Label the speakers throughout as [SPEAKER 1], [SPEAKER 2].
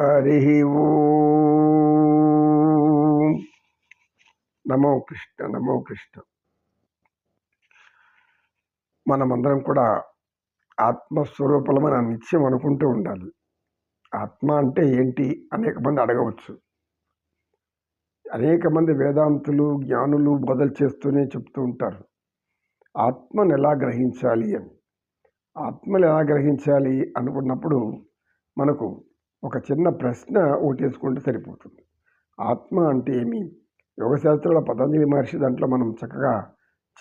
[SPEAKER 1] హరి నమో కృష్ణ నమో కృష్ణ మనమందరం కూడా ఆత్మస్వరూపలమని నిత్యం అనుకుంటూ ఉండాలి. ఆత్మ అంటే ఏంటి అనేక మంది అడగవచ్చు. అనేక మంది వేదాంతులు జ్ఞానులు బోధలు చేస్తూనే చెప్తూ ఉంటారు. ఆత్మను ఎలా గ్రహించాలి అని. ఆత్మను ఎలా గ్రహించాలి అనుకున్నప్పుడు మనకు ఒక చిన్న ప్రశ్న ఓటేసుకుంటే సరిపోతుంది. ఆత్మ అంటే ఏమి? యోగశాస్త్రాల పతంజలి మహర్షి దాంట్లో మనం చక్కగా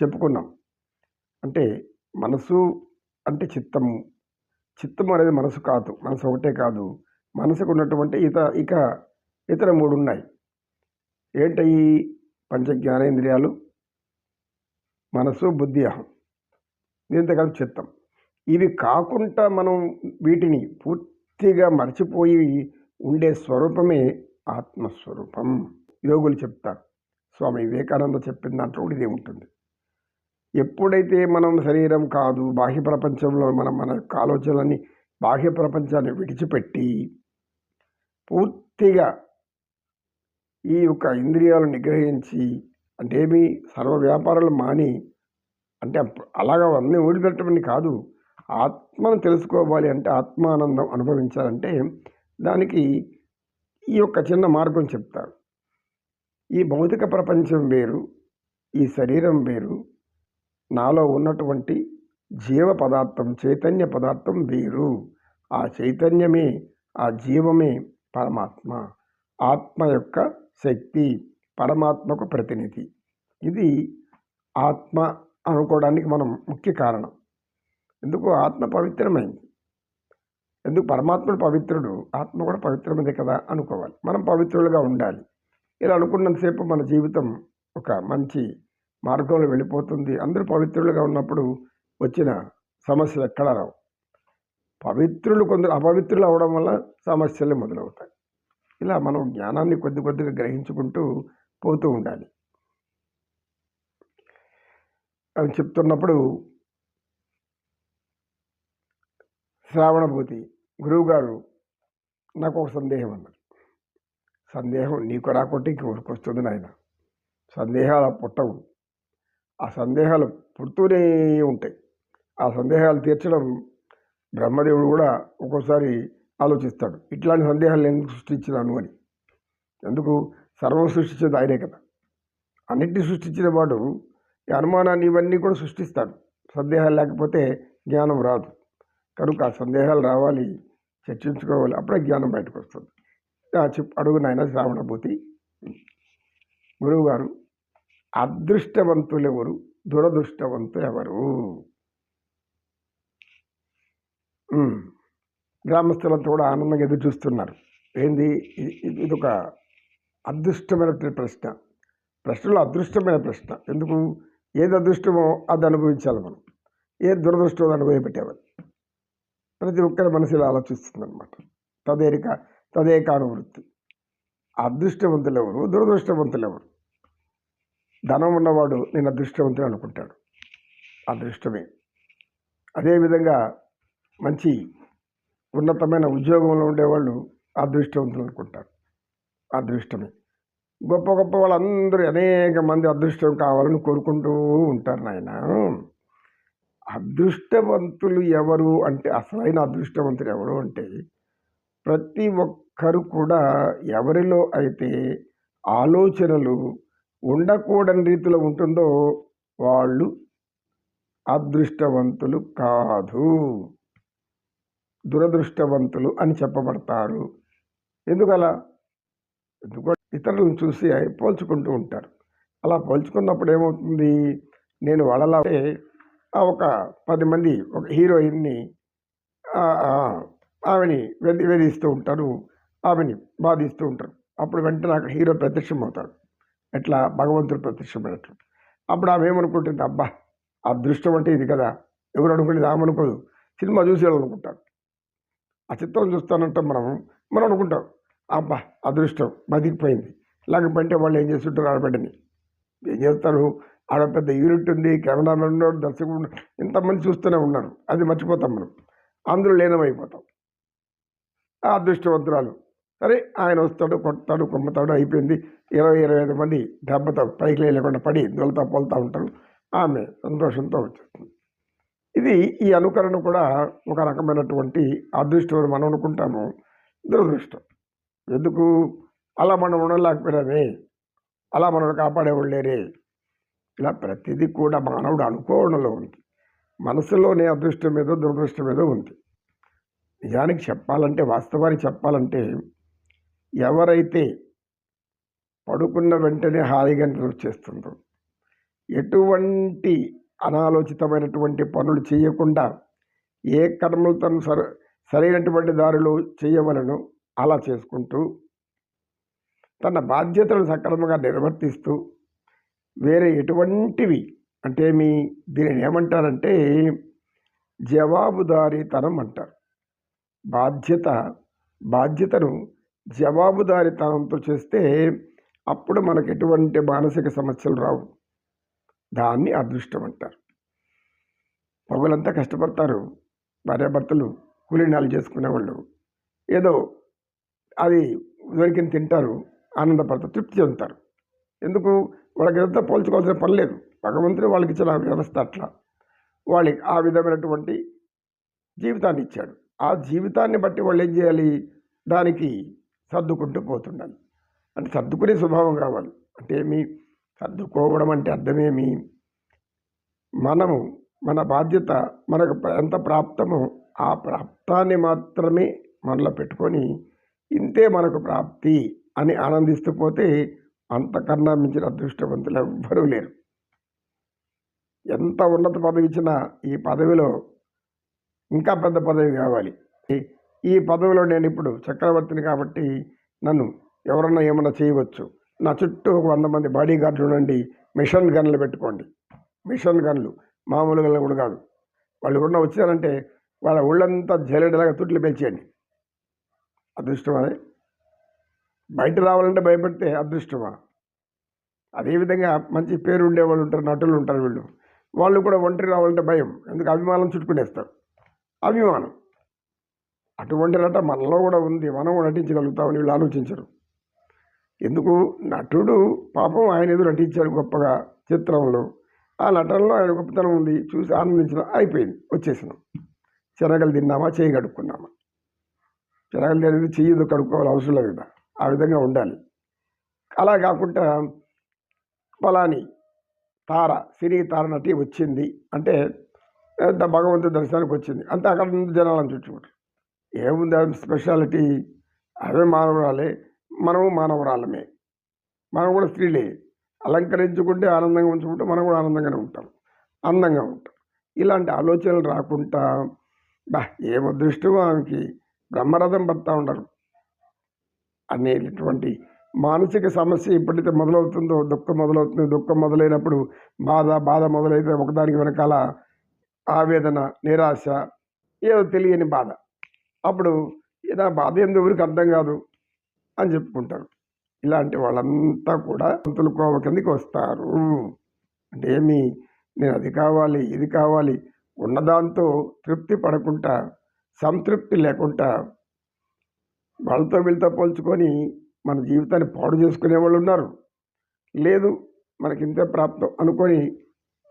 [SPEAKER 1] చెప్పుకున్నాం. అంటే మనసు అంటే చిత్తము. చిత్తము అనేది మనసు కాదు. మనసు ఒకటే కాదు. మనసుకు ఉన్నటువంటి ఇత ఇక ఇతర మూడు ఉన్నాయి. ఏంటయి పంచ జ్ఞానేంద్రియాలు మనసు బుద్ధి అహం. దీంతో కలిపి చిత్తం ఇవి కాకుండా మనం వీటిని పూర్తి పూర్తిగా మర్చిపోయి ఉండే స్వరూపమే ఆత్మస్వరూపం. యోగులు చెప్తారు. స్వామి వివేకానంద చెప్పిన దాంట్లో ఇదే ఉంటుంది ఎప్పుడైతే మనం శరీరం కాదు బాహ్య ప్రపంచంలో మనం మన యొక్క బాహ్య ప్రపంచాన్ని విడిచిపెట్టి పూర్తిగా ఈ యొక్క ఇంద్రియాలు నిగ్రహించి అంటే ఏమి సర్వ వ్యాపారాలు మాని అంటే అలాగా అన్నీ ఊడిపెట్టమని కాదు ఆత్మను తెలుసుకోవాలి అంటే ఆత్మానందం అనుభవించాలంటే దానికి ఈ యొక్క చిన్న మార్గం చెప్తారు. ఈ భౌతిక ప్రపంచం వేరు ఈ శరీరం వేరు నాలో ఉన్నటువంటి జీవ పదార్థం చైతన్య పదార్థం వేరు. ఆ చైతన్యమే ఆ జీవమే పరమాత్మ. ఆత్మ యొక్క శక్తి పరమాత్మకు ప్రతినిధి. ఇది ఆత్మ అనుకోవడానికి మనం ముఖ్య కారణం. ఎందుకు ఆత్మ పవిత్రమైంది? ఎందుకు పరమాత్ముడు పవిత్రుడు? ఆత్మ కూడా పవిత్రమైంది కదా అనుకోవాలి. మనం పవిత్రులుగా ఉండాలి. ఇలా అనుకున్నంతసేపు మన జీవితం ఒక మంచి మార్గంలో వెళ్ళిపోతుంది. అందరూ పవిత్రులుగా ఉన్నప్పుడు వచ్చిన సమస్యలు ఎక్కడ రావు. పవిత్రులు కొందరు అపవిత్రులు అవడం వల్ల సమస్యలు మొదలవుతాయి. ఇలా మనం జ్ఞానాన్ని కొద్ది కొద్దిగా గ్రహించుకుంటూ పోతూ ఉండాలి. అని చెప్తున్నప్పుడు శ్రావణభూతి గురువుగారు నాకు ఒక సందేహం అన్నారు సందేహం నీకు రాకుంటే ఇంకెవరికి వస్తుంది నాయన. సందేహాలు పుట్టవు. ఆ సందేహాలు పుడుతూనే ఉంటాయి. ఆ సందేహాలు తీర్చడం బ్రహ్మదేవుడు కూడా ఒక్కోసారి ఆలోచిస్తాడు. ఇట్లాంటి సందేహాలు నేను ఎందుకు సృష్టించినాను అని. ఎందుకు? సర్వం సృష్టించేది ఆయనే కదా. అన్నింటినీ సృష్టించిన వాడు ఈ అనుమానాన్ని ఇవన్నీ కూడా సృష్టిస్తాడు. సందేహాలు లేకపోతే జ్ఞానం రాదు. కనుక ఆ సందేహాలు రావాలి చర్చించుకోవాలి అప్పుడే జ్ఞానం బయటకు వస్తుంది. చెప్పు అడుగు నాయన శ్రావణభూతి. గురువుగారు అదృష్టవంతులు ఎవరు దురదృష్టవంతులు ఎవరు గ్రామస్తులంతా కూడా ఆనందంగా ఎదురు చూస్తున్నారు. ఏంది? ఇది- ఒక అదృష్టమైనటువంటి ప్రశ్న. ప్రశ్నలో అదృష్టమైన ప్రశ్న. ఎందుకు? ఏది అదృష్టమో అది అనుభవించాలి మనం. ఏది దురదృష్టమో అది ప్రతి ఒక్కరి మనసులో ఆలోచిస్తుందన్నమాట. ఆలోచిస్తుంది అనమాట తదేరిక తదేకానువృత్తి అదృష్టవంతులు ఎవరు దురదృష్టవంతులు ఎవరు ధనం ఉన్నవాడు నేను అదృష్టవంతుడు అనుకుంటాడు. అదృష్టమే. అదేవిధంగా మంచి ఉన్నతమైన ఉద్యోగంలో ఉండేవాళ్ళు అదృష్టవంతులు అనుకుంటారు. అదృష్టమే. గొప్ప గొప్ప వాళ్ళందరూ అనేక మంది అదృష్టం కావాలని కోరుకుంటూ ఉంటారు నాయన. అదృష్టవంతులు ఎవరు అంటే అసలైన అదృష్టవంతులు ఎవరు అంటే ప్రతి ఒక్కరు కూడా ఎవరిలో అయితే ఆలోచనలు ఉండకూడని రీతిలో ఉంటుందో వాళ్ళు అదృష్టవంతులు కాదు. దురదృష్టవంతులు అని చెప్పబడతారు. ఎందుకలా? ఎందుకంటే ఇతరులను చూసి పోల్చుకుంటూ ఉంటారు. అలా పోల్చుకున్నప్పుడు ఏమవుతుంది? నేను వాళ్ళలా అంటే ఒక పది మంది ఒక హీరోయిన్ని ఆమెని వెది వేధిస్తూ ఉంటారు. ఆమెని బాధిస్తూ ఉంటారు. అప్పుడు వెంటనే అక్కడ హీరో ప్రత్యక్షం అవుతాడు ఎట్లా? భగవంతుడు ప్రత్యక్షమైనట్లు అప్పుడు ఆమె ఏమనుకుంటుంది? అబ్బా! అదృష్టం అంటే ఇది కదా! ఎవరు అనుకునేది ఆమె అనుకోదు. సినిమా చూసి అనుకుంటారు. ఆ చిత్రం చూస్తానంటే మనం మనం అనుకుంటాం. అబ్బా! అదృష్టం బతికిపోయింది. లేకపోతే వాళ్ళు ఏం చేస్తుంటారు? ఆడబిడ్డని ఏం చేస్తారు? ఆడ పెద్ద యూనిట్ ఉంది కెమెరామెన్ ఉన్నాడు దర్శకుడు ఇంతమంది చూస్తూనే ఉన్నారు. అది మర్చిపోతాం మనం. అందులో లీనమైపోతాం. ఆ అదృష్టవంతురాలు. సరే ఆయన వస్తాడు కొడతాడు కొమ్మతాడు అయిపోయింది. ఇరవై ఇరవై ఐదు మంది దెబ్బతో పైకి లేకుండా పడి దొలతా పొలుతూ ఉంటారు. ఆమె సంతోషంతో వచ్చేస్తుంది. ఇది ఈ అనుకరణ కూడా ఒక రకమైనటువంటి అదృష్టం మనం అనుకుంటాము. దురదృష్టం. ఎందుకు? అలా మనం ఉండలేకపోయినామే. అలా మనల్ని కాపాడేవాళ్ళు లేరే ఇలా ప్రతిదీ కూడా మానవుడు అనుకోవడంలో ఉంది. మనసులోనే అదృష్టం ఏదో దురదృష్టం ఏదో ఉంది. నిజానికి చెప్పాలంటే వాస్తవానికి చెప్పాలంటే ఎవరైతే పడుకున్న వెంటనే హాయిగా నిద్ర వచ్చేస్తుందో ఎటువంటి అనాలోచితమైనటువంటి పనులు చేయకుండా ఏ కర్మలు తను సర సరైనటువంటి దారిలో చేయవలను అలా చేసుకుంటూ తన బాధ్యతలను సక్రమంగా నిర్వర్తిస్తూ వేరే ఎటువంటివి అంటే మీ దీనిని ఏమంటారంటే జవాబుదారీతనం అంటారు. బాధ్యత బాధ్యతను జవాబుదారీతనంతో చేస్తే అప్పుడు మనకు ఎటువంటి మానసిక సమస్యలు రావు. దాన్ని అదృష్టం అంటారు. పగులంతా కష్టపడతారు. భార్యాభర్తలు కూలీనాలు చేసుకునేవాళ్ళు. ఏదో అది దొరికిన తింటారు. ఆనందపడతారు తృప్తి చెందుతారు. ఎందుకు? వాళ్ళకి ఎంత పోల్చుకోవాల్సిన పని లేదు. భగవంతుడు వాళ్ళకి ఇచ్చిన వ్యవస్థ అట్లా. వాళ్ళకి ఆ విధమైనటువంటి జీవితాన్ని ఇచ్చాడు. ఆ జీవితాన్ని బట్టి వాళ్ళు ఏం చేయాలి? దానికి సర్దుకుంటూ పోతుండాలి. అంటే సర్దుకునే స్వభావం కావాలి. అంటే ఏమి? సర్దుకోవడం అంటే అర్థమేమి? మనము మన బాధ్యత మనకు ఎంత ప్రాప్తమో ఆ ప్రాప్తాన్ని మాత్రమే మనలో పెట్టుకొని ఇంతే మనకు ప్రాప్తి. అని ఆనందిస్తూ పోతే అంతకన్నా మించిన అదృష్టవంతులు ఎవ్వరూ లేరు. ఎంత ఉన్నత పదవి ఇచ్చినా ఈ పదవిలో ఇంకా పెద్ద పదవి కావాలి. ఈ పదవిలో నేను ఇప్పుడు చక్రవర్తిని కాబట్టి నన్ను ఎవరన్నా ఏమన్నా చేయవచ్చు. నా చుట్టూ ఒక వంద మంది బాడీ గార్డులు ఉండండి మిషన్ గన్లు పెట్టుకోండి. మిషన్ గన్లు మామూలు గన్లు కూడా కాదు. వాళ్ళు కూడా వచ్చారంటే వాళ్ళ ఒళ్ళంతా జల్లెడలాగా తుట్లు పెంచేయండి అదృష్టం అదే. బయట రావాలంటే భయపడితే అదృష్టమా? అదేవిధంగా మంచి పేరు ఉండేవాళ్ళు ఉంటారు నటులు ఉంటారు వీళ్ళు. వాళ్ళు కూడా ఒంటరి రావాలంటే భయం. ఎందుకు? అభిమానం చుట్టుకునేస్తారు. అభిమానం. అటువంటి నట మనలో కూడా ఉంది. మనం నటించగలుగుతామని వీళ్ళు ఆలోచించరు. ఎందుకు? నటుడు పాపం ఆయన ఎదురు నటించాడు గొప్పగా చిత్రంలో. ఆ నటనలో ఆయన గొప్పతనం ఉంది. చూసి ఆనందించడం అయిపోయింది. వచ్చేసినాం. శనగలు తిన్నామా? చేయి కడుక్కున్నామా? శనగలు తినేది చెయ్యి కడుక్కోవాలి అవసరం లేదు కదా. ఆ విధంగా ఉండాలి. అలా కాకుండా ఫలాని తార సిరి తార నటి వచ్చింది అంటే భగవంతుడి దర్శనానికి వచ్చింది. అంతే అక్కడ ముందు జనాలను చుట్టుకుంటారు ఏముంది స్పెషాలిటీ? అవే మానవురాలే మనము మానవురాలమే. మనం కూడా స్త్రీలే. అలంకరించుకుంటే ఆనందంగా ఉంచుకుంటే మనం కూడా ఆనందంగానే ఉంటాం. అందంగా ఉంటాం. ఇలాంటి ఆలోచనలు రాకుండా బా ఏం అదృష్టం ఆమెకి. బ్రహ్మరథం పడతా ఉండరు. అనేటటువంటి మానసిక సమస్య ఎప్పుడైతే మొదలవుతుందో దుఃఖం మొదలవుతుందో దుఃఖం మొదలైనప్పుడు బాధ బాధ మొదలైతే ఒకదానికి వెనకాల ఆవేదన నిరాశ ఏదో తెలియని బాధ. అప్పుడు నా బాధ ఎందుకు అర్థం కాదు అని చెప్పుకుంటారు. ఇలాంటి వాళ్ళంతా కూడా పంతుల కోవ కిందకి వస్తారు. అంటే ఏమి? నేను అది కావాలి ఇది కావాలి ఉన్నదాంతో తృప్తి పడకుండా సంతృప్తి లేకుండా వాళ్ళతో వీళ్ళతో పోల్చుకొని మన జీవితాన్ని పాడు చేసుకునే వాళ్ళు ఉన్నారు. లేదు మనకి ఇంతే ప్రాప్తం అనుకొని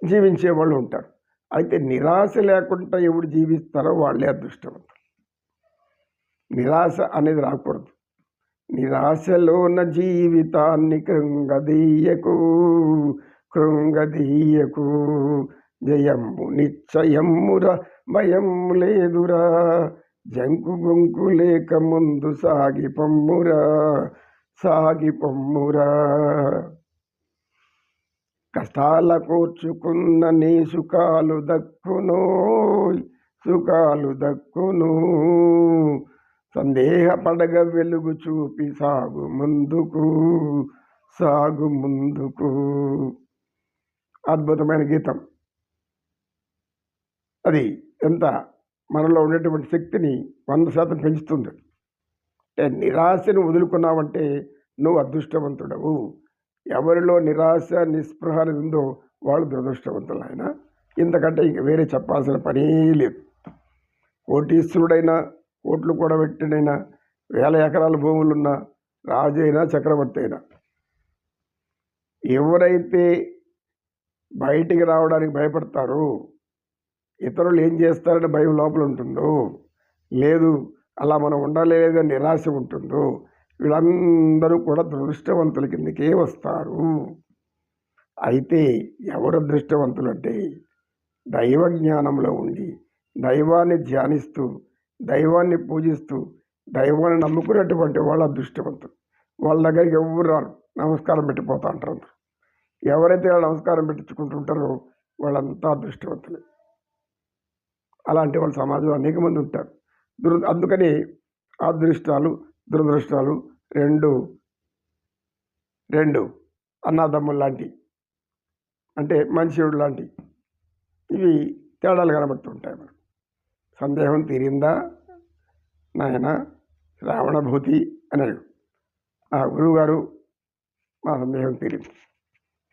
[SPEAKER 1] జీవించే వాళ్ళు ఉంటారు. అయితే నిరాశ లేకుండా ఎవడు జీవిస్తారో వాళ్ళే అదృష్టవంతులు. నిరాశ అనేది రాకూడదు. నిరాశలోన జీవితాన్ని కృంగదీయకు కృంగదీయకు. జయము నిశ్చయముర భయం లేదురా. జంకు గొంకు లేక ముందు సాగి పొమ్మురా సాగి పొమ్మురా. కష్టాల కూర్చుకున్న నీ సుఖాలు దక్కును సుఖాలు దక్కును. సందేహపడగ వెలుగు చూపి సాగు ముందుకు సాగు ముందుకు. అద్భుతమైన గీతం. అది ఎంత మనలో ఉండేటువంటి శక్తిని వంద శాతం పెంచుతుంది. అంటే నిరాశను వదులుకున్నావంటే నువ్వు అదృష్టవంతుడవు. ఎవరిలో నిరాశ నిస్పృహ అనేది ఉందో వాళ్ళు దురదృష్టవంతులు ఆయన. ఇంతకంటే ఇంక వేరే చెప్పాల్సిన పనే లేదు. కోటీశ్వరుడైనా కోట్లు కూడా పెట్టినైనా వేల ఎకరాల భూములున్న రాజు అయినా చక్రవర్తి అయినా. ఎవరైతే బయటికి రావడానికి భయపడతారో ఇతరులు ఏం చేస్తారని భయం లోపల ఉంటుందో? లేదు అలా మనం ఉండలేదని నిరాశ ఉంటుందో? వీళ్ళందరూ కూడా దృష్టవంతుల కిందకే వస్తారు. అయితే ఎవరు అదృష్టవంతులు అంటే దైవ జ్ఞానంలో ఉండి దైవాన్ని ధ్యానిస్తూ దైవాన్ని పూజిస్తూ దైవాన్ని నమ్ముకున్నటువంటి వాళ్ళు అదృష్టవంతులు వాళ్ళ దగ్గరికి ఎవరు రారు నమస్కారం పెట్టిపోతా అంటారు ఎవరైతే నమస్కారం పెట్టించుకుంటుంటారో వాళ్ళంతా అదృష్టవంతులే అలాంటి వాళ్ళ సమాజంలో అనేక మంది ఉంటారు. దుర అందుకని అదృష్టాలు దురదృష్టాలు రెండు రెండు అన్నదమ్ములు లాంటి అంటే మనిషివుడు లాంటి ఇవి తేడాలు కనబడుతుంటాయి మనకు. సందేహం తీరిందా? నాయన శ్రావణభూతి అన్నాడు ఆ గురువుగారు మా సందేహం తీరింది.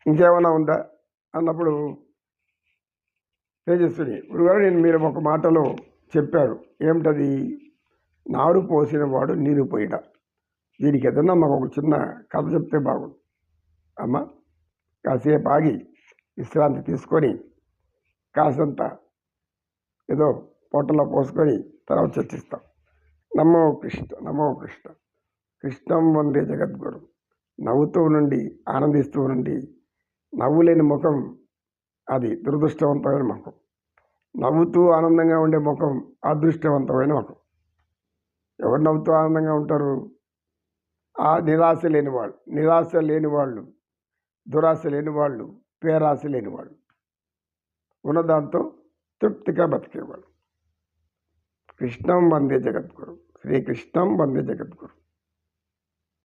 [SPEAKER 1] ఇంకేమైనా ఉందా? అన్నప్పుడు తేజస్విని. గురుగారు నేను మీరు ఒక మాటలో చెప్పారు. ఏమిటది? నారు పోసిన వాడు నీరు పోయిట. దీనికి ఏదన్నా మాకు ఒక చిన్న కథ చెప్తే బాగుంది అమ్మ కాసేపు ఆగి విశ్రాంతి తీసుకొని కాసంత ఏదో పొట్టలో పోసుకొని తర్వాత చర్చిస్తాం. నమో కృష్ణ నమో కృష్ణ. కృష్ణం వందే జగద్గురు. నవ్వుతూ నుండి ఆనందిస్తూ నుండి నవ్వులేని ముఖం అది దురదృష్టవంతమైన ముఖం. నవ్వుతూ ఆనందంగా ఉండే ముఖం అదృష్టవంతమైన ముఖం. ఎవరు నవ్వుతూ ఆనందంగా ఉంటారు? ఆ నిరాశ లేని వాళ్ళు నిరాశ లేని వాళ్ళు దురాశ లేని వాళ్ళు పేరాశ లేని వాళ్ళు ఉన్నదాంతో తృప్తిగా బతికేవాళ్ళు. కృష్ణం వందే జగద్గురు. శ్రీకృష్ణం వందే జగద్గురు.